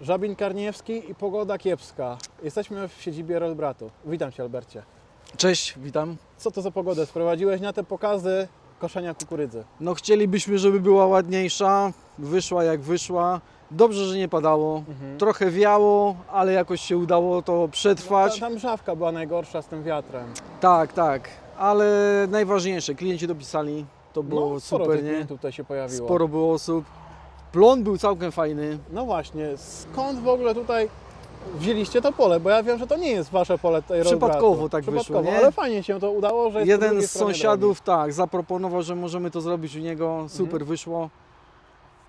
Żabin Karniewski i pogoda kiepska. Jesteśmy w siedzibie Rolbratu. Witam Cię Albercie. Cześć, witam. Co to za pogodę sprowadziłeś na te pokazy koszenia kukurydzy? No chcielibyśmy, żeby była ładniejsza, wyszła jak wyszła. Dobrze, że nie padało. Mhm. Trochę wiało, ale jakoś się udało to Ta, przetrwać. tam żawka była najgorsza z tym wiatrem. Tak, tak. Ale najważniejsze, klienci dopisali, to było no, sporo super, nie? tutaj się pojawiło. Sporo było osób. Plon był całkiem fajny. No właśnie, skąd w ogóle tutaj wzięliście to pole? Bo ja wiem, że to nie jest Wasze pole tutaj Przypadkowo tak wyszło, Przypadkowo, nie? ale fajnie się to udało, że Jeden z sąsiadów, tak, zaproponował, że możemy to zrobić u niego. Super Mhm. wyszło.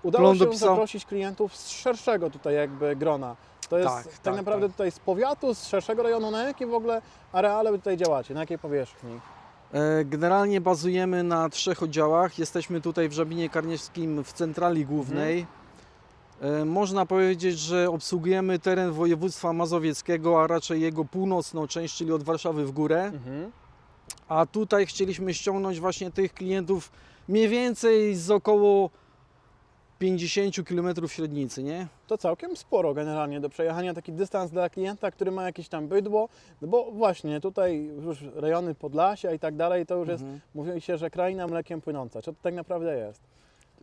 Udało Plon się dopisał. zaprosić klientów z szerszego tutaj jakby grona. To jest Tak, tak, tak, naprawdę tak. tutaj z powiatu, z szerszego rejonu. Na jakie w ogóle areale wy tutaj działacie? Na jakiej powierzchni? E, Generalnie bazujemy na trzech oddziałach. Jesteśmy tutaj w Żabinie Karniewskim w centrali głównej. E, Można powiedzieć, że obsługujemy teren województwa mazowieckiego, a raczej jego północną część, czyli od Warszawy w górę. Mhm. A tutaj chcieliśmy ściągnąć właśnie tych klientów mniej więcej z około 50 km średnicy, nie? To całkiem sporo generalnie do przejechania, taki dystans dla klienta, który ma jakieś tam bydło, no bo właśnie tutaj już rejony Podlasia i tak dalej, to już jest, Mhm. mówi się, że kraina mlekiem płynąca. Co to tak naprawdę jest?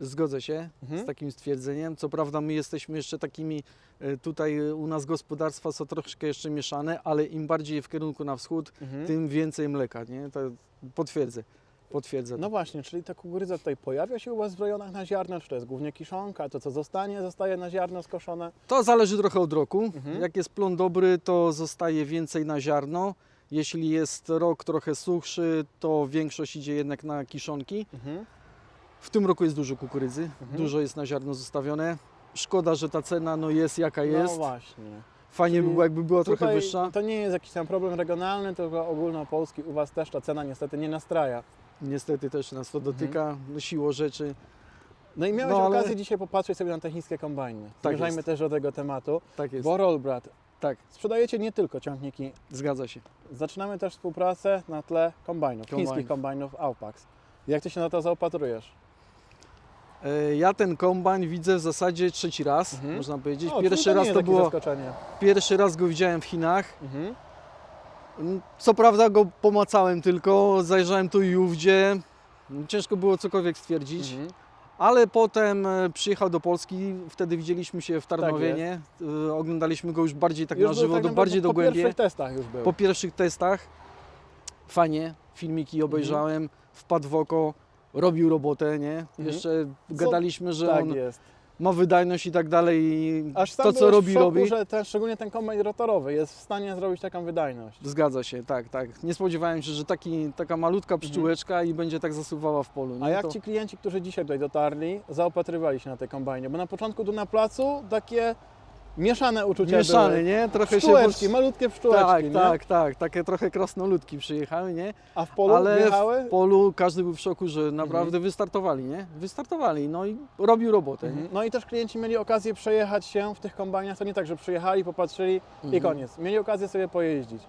Zgodzę się Mhm. z takim stwierdzeniem. Co prawda my jesteśmy jeszcze takimi, e, tutaj e, u nas gospodarstwa są troszkę jeszcze mieszane, ale im bardziej w kierunku na wschód, Mhm. tym więcej mleka, nie? To potwierdzę, potwierdzę. No właśnie, czyli ta kukurydza tutaj pojawia się u Was w rejonach na ziarno, czy to jest głównie kiszonka, to co zostanie, zostaje na ziarno skoszone? To zależy trochę od roku. Mhm. Jak jest plon dobry, to zostaje więcej na ziarno. Jeśli jest rok trochę suchszy, to większość idzie jednak na kiszonki. Mhm. W tym roku jest dużo kukurydzy, Mhm. dużo jest na ziarno zostawione. Szkoda, że ta cena no jest jaka No jest. właśnie. Fajnie by było, jakby była trochę wyższa. To nie jest jakiś tam problem regionalny, tylko ogólnopolski. U Was też ta cena niestety nie nastraja. Niestety też nas to Mhm. dotyka, no siło rzeczy. No i miałeś No, ale- okazję dzisiaj popatrzeć sobie na te chińskie kombajny. Tak Zmierzajmy jest. też do tego tematu. Tak jest. Bo Rollbrat, Tak, sprzedajecie nie tylko ciągniki. zgadza się. Zaczynamy też współpracę na tle kombajnów, Kombajnów. chińskich kombajnów Aupax. Jak Ty się na to zaopatrujesz? E, Ja ten kombajn widzę w zasadzie trzeci raz, Mhm. można powiedzieć. O, czyli Pierwszy nie raz jest to takie było, zaskoczenie. pierwszy raz go widziałem w Chinach. Mhm. Co prawda go pomacałem tylko, zajrzałem tu i ówdzie. Ciężko było cokolwiek stwierdzić, Mhm. ale potem e, przyjechał do Polski, wtedy widzieliśmy się w Tarnowie, jest. nie? E, Oglądaliśmy go już bardziej tak Już na żywo, tak do, bardziej po dogłębnie. pierwszych testach już był. Po pierwszych testach fajnie, filmiki obejrzałem, wpadł w oko, robił robotę, nie? Mhm. Jeszcze gadaliśmy, że tak on jest. Ma wydajność i tak dalej i Aż sam to co byłeś robi, w szoku, robi. że ten, szczególnie ten kombajn rotorowy jest w stanie zrobić taką wydajność. Zgadza się, tak, tak. Nie spodziewałem się, że taki, taka malutka pszczółeczka i będzie tak zasuwała w polu. Mhm. A nie? jak to... ci klienci, którzy dzisiaj tutaj dotarli, zaopatrywali się na tej kombajnie? Bo na początku tu na placu takie mieszane uczucia Mieszany, były. nie? Trochę Pszczółeczki, się... malutkie pszczółeczki, Tak, nie? tak, tak. Takie trochę krasnoludki przyjechały, nie? A w polu Ale wjechały? w polu każdy był w szoku, że Mhm. naprawdę wystartowali, nie? Wystartowali, no i robił robotę. Mhm. No i też klienci mieli okazję przejechać się w tych kombajnach. To nie tak, że przyjechali, popatrzyli i Mhm. koniec. Mieli okazję sobie pojeździć.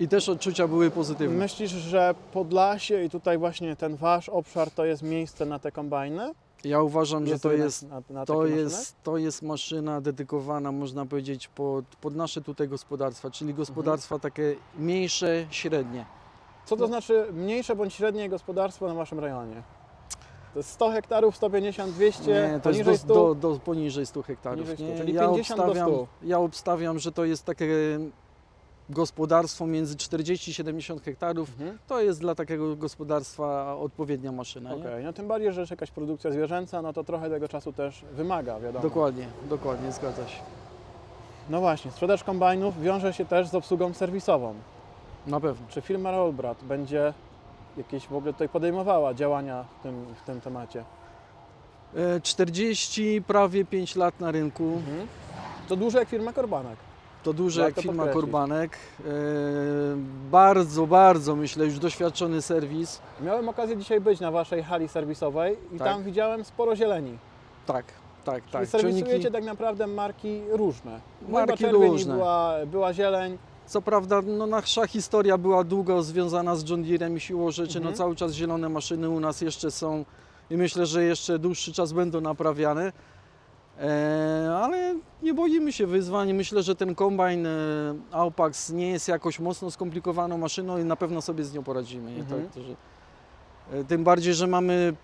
I też odczucia były pozytywne. Myślisz, że Podlasie i tutaj właśnie ten wasz obszar to jest miejsce na te kombajny? Ja uważam, że to jest na, na To jest, to jest maszyna dedykowana, można powiedzieć, pod, pod nasze tutaj gospodarstwa, czyli gospodarstwa Mhm. takie mniejsze, średnie. Co to znaczy mniejsze bądź średnie gospodarstwo na waszym rejonie? To jest 100 hektarów, 150, 200, Nie, to jest poniżej do, 100? do, do poniżej 100 hektarów. Poniżej 100, nie? czyli ja, 50 do obstawiam, 100. ja obstawiam, że to jest takie gospodarstwo między 40 i 70 hektarów. Mhm. To jest dla takiego gospodarstwa odpowiednia maszyna. Okej, nie? no tym bardziej, że jest jakaś produkcja zwierzęca, no to trochę tego czasu też wymaga, wiadomo. Dokładnie, dokładnie, zgadza się. No właśnie, sprzedaż kombajnów wiąże się też z obsługą serwisową. Na pewno. Czy firma Rollbrat będzie jakieś w ogóle tutaj podejmowała działania w tym, w tym temacie? E, 40, prawie 5 lat na rynku. Mhm. To dużo jak firma Korbanek. To duże Warto jak firma podkreślić. Korbanek. E, bardzo, bardzo myślę, już doświadczony serwis. Miałem okazję dzisiaj być na waszej hali serwisowej i Tak. tam widziałem sporo zieleni. Tak, tak, Czyli tak. serwisujecie tak naprawdę marki różne. Marki Była czerwień i różne. Była, była zieleń. Co prawda, no, nasza historia była długo związana z John Deerem i siłą rzeczy, Mhm. no cały czas zielone maszyny u nas jeszcze są i myślę, że jeszcze dłuższy czas będą naprawiane. E, ale nie boimy się wyzwań. Myślę, że ten kombajn e, Aupax nie jest jakoś mocno skomplikowaną maszyną i na pewno sobie z nią poradzimy. Mhm. Tak, e, tym bardziej, że mamy,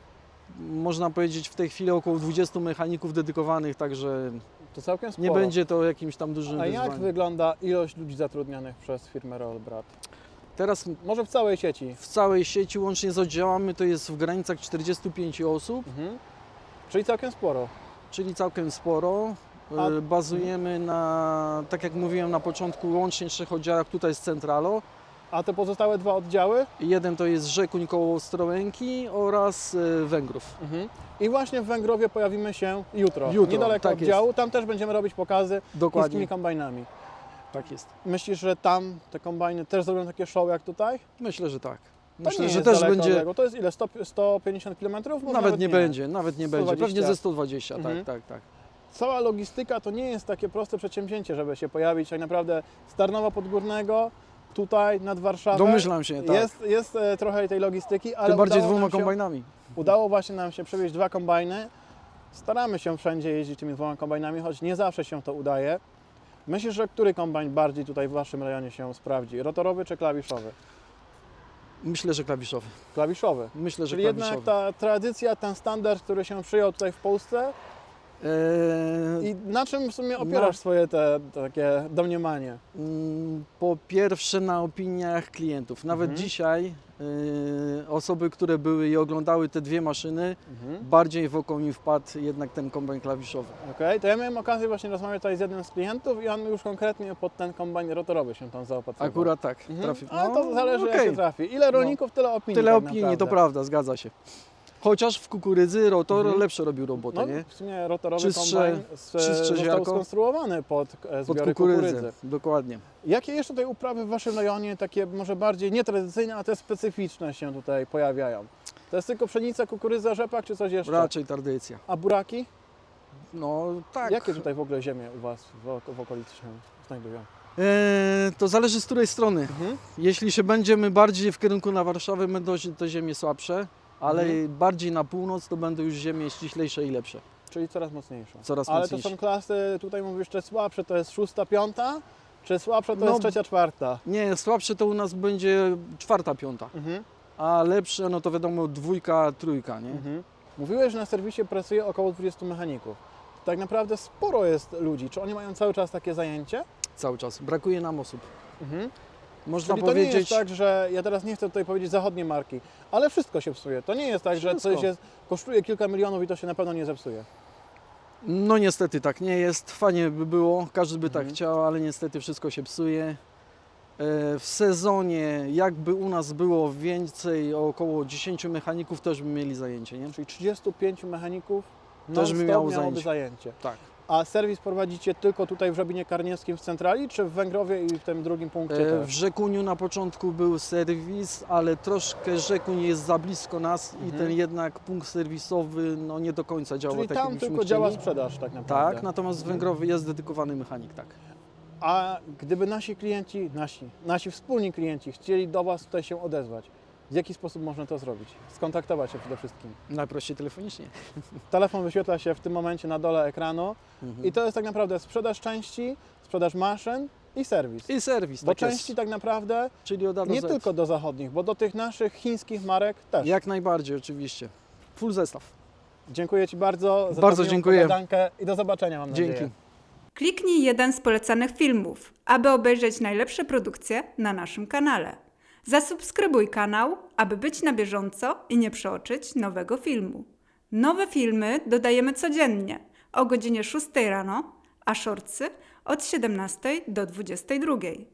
można powiedzieć, w tej chwili około 20 mechaników dedykowanych, także nie będzie to jakimś tam dużym A jak wygląda ilość ludzi zatrudnionych przez firmę Rollbrat? Teraz Może w całej sieci? w całej sieci, łącznie z oddziałami, to jest w granicach 45 osób. Mhm. Czyli całkiem sporo. Czyli całkiem sporo. A- E, Bazujemy na, tak jak mówiłem na początku, łącznie trzech oddziałach tutaj z Centralo. A te pozostałe dwa oddziały? Jeden to jest Rzekuń koło Ostrołęki oraz e, Węgrów. Mhm. I właśnie w Węgrowie pojawimy się jutro. Jutro, Niedaleko tak oddziału. Tam też będziemy robić pokazy Dokładnie, chińskimi kombajnami. tak jest. Myślisz, że tam te kombajny też zrobią takie show jak tutaj? Myślę, że tak. Myślę, nie że też będzie. To jest ile? 100, 150 km? nawet, nie, będzie, nawet nie będzie, 120. pewnie ze 120, Mhm. tak, tak, tak. Cała logistyka to nie jest takie proste przedsięwzięcie, żeby się pojawić tak naprawdę z Tarnowa Podgórnego tutaj nad Warszawą. Domyślam się, tak. Jest, jest e, trochę tej logistyki, ale Tym bardziej dwoma się, kombajnami. Udało właśnie nam się przewieźć dwa kombajny. Staramy się wszędzie jeździć tymi dwoma kombajnami, choć nie zawsze się to udaje. Myślisz, że który kombajn bardziej tutaj w Waszym rejonie się sprawdzi? Rotorowy czy klawiszowy? Myślę, że klawiszowy. Klawiszowy. Myślę, że Czyli jednak klawiszowy. ta tradycja, ten standard, który się przyjął tutaj w Polsce i na czym w sumie opierasz Na- swoje te takie domniemanie? Mm, Po pierwsze na opiniach klientów. Nawet Mhm. dzisiaj y, osoby, które były i oglądały te dwie maszyny, Mhm. bardziej w oko mi wpadł jednak ten kombajn klawiszowy. Okej, to ja miałem okazję właśnie rozmawiać tutaj z jednym z klientów i on już konkretnie pod ten kombajn rotorowy się tam zaopatrywał. Akurat tak. Mhm. Trafi. Ale to zależy jak okej. się trafi. Ile rolników, tyle opinii. Tyle tak opinii, naprawdę. to prawda, zgadza się. Chociaż w kukurydzy rotor Mhm. lepsze robił robotę, No, nie? w sumie rotorowy Czystsze- kombajn z, czystsze został ziarko. skonstruowany pod e, Pod zbiory kukurydzę. kukurydzy. Dokładnie. Jakie jeszcze tutaj uprawy w Waszym rejonie, takie może bardziej nietradycyjne, a te specyficzne się tutaj pojawiają? To jest tylko pszenica, kukurydza, rzepak czy coś jeszcze? Raczej tradycja. A buraki? No tak. Jakie tutaj w ogóle ziemie u Was w, w okolicy się znajdują? Eee, to zależy z której strony. Mhm. Jeśli się będziemy bardziej w kierunku na Warszawę, będą to ziemie słabsze, ale Mhm. bardziej na północ to będą już ziemie ściślejsze i lepsze. Czyli coraz mocniejsze. Coraz Ale to mocniejsze. są klasy, tutaj mówisz, jeszcze słabsze, to jest szósta, piąta? Czy słabsze to No, jest trzecia, czwarta? Nie, słabsze to u nas będzie czwarta, piąta, Mhm. a lepsze no to wiadomo dwójka, trójka, nie? Mhm. Mówiłeś, że na serwisie pracuje około 20 mechaników. Tak naprawdę sporo jest ludzi. Czy oni mają cały czas takie zajęcie? Cały czas. Brakuje nam osób. Mhm. Można Czyli to nie jest powiedzieć, tak, że ja teraz nie chcę tutaj powiedzieć zachodnie marki, ale wszystko się psuje. To nie jest tak, że Wszystko. coś jest, kosztuje kilka milionów i to się na pewno nie zepsuje. no niestety tak nie jest. Fajnie by było, każdy by Mhm. tak chciał, ale niestety wszystko się psuje. E, W sezonie, jakby u nas było więcej, około 10 mechaników, też by mieli zajęcie, nie? Czyli 35 mechaników Też by miało zajęcie. zajęcie. Tak. A serwis prowadzicie tylko tutaj w Żabinie Karniewskim w centrali, czy w Węgrowie i w tym drugim punkcie E, W też? Rzekuniu na początku był serwis, ale troszkę Rzekuń jest za blisko nas i Mhm. ten jednak punkt serwisowy no, nie do końca działa Czyli tak, tam jakbyśmy tylko działa chcieli. sprzedaż tak naprawdę. Tak, natomiast w Węgrowie jest dedykowany mechanik, tak. A gdyby nasi klienci, nasi, nasi wspólni klienci chcieli do Was tutaj się odezwać, w jaki sposób można to zrobić? Skontaktować się przede wszystkim. Najprościej telefonicznie. Telefon wyświetla się w tym momencie na dole ekranu Mhm. i to jest tak naprawdę sprzedaż części, sprzedaż maszyn i serwis. I serwis, Bo tak części jest. tak naprawdę Czyli od A do nie Z. tylko do zachodnich, bo do tych naszych chińskich marek też. Jak najbardziej, oczywiście. Full zestaw. Dziękuję Ci bardzo za Bardzo dziękuję. i do zobaczenia mam Dzięki. nadzieję. Kliknij jeden z polecanych filmów, aby obejrzeć najlepsze produkcje na naszym kanale. Zasubskrybuj kanał, aby być na bieżąco i nie przeoczyć nowego filmu. Nowe filmy dodajemy codziennie o godzinie 6 rano, a shortsy od 17 do 22.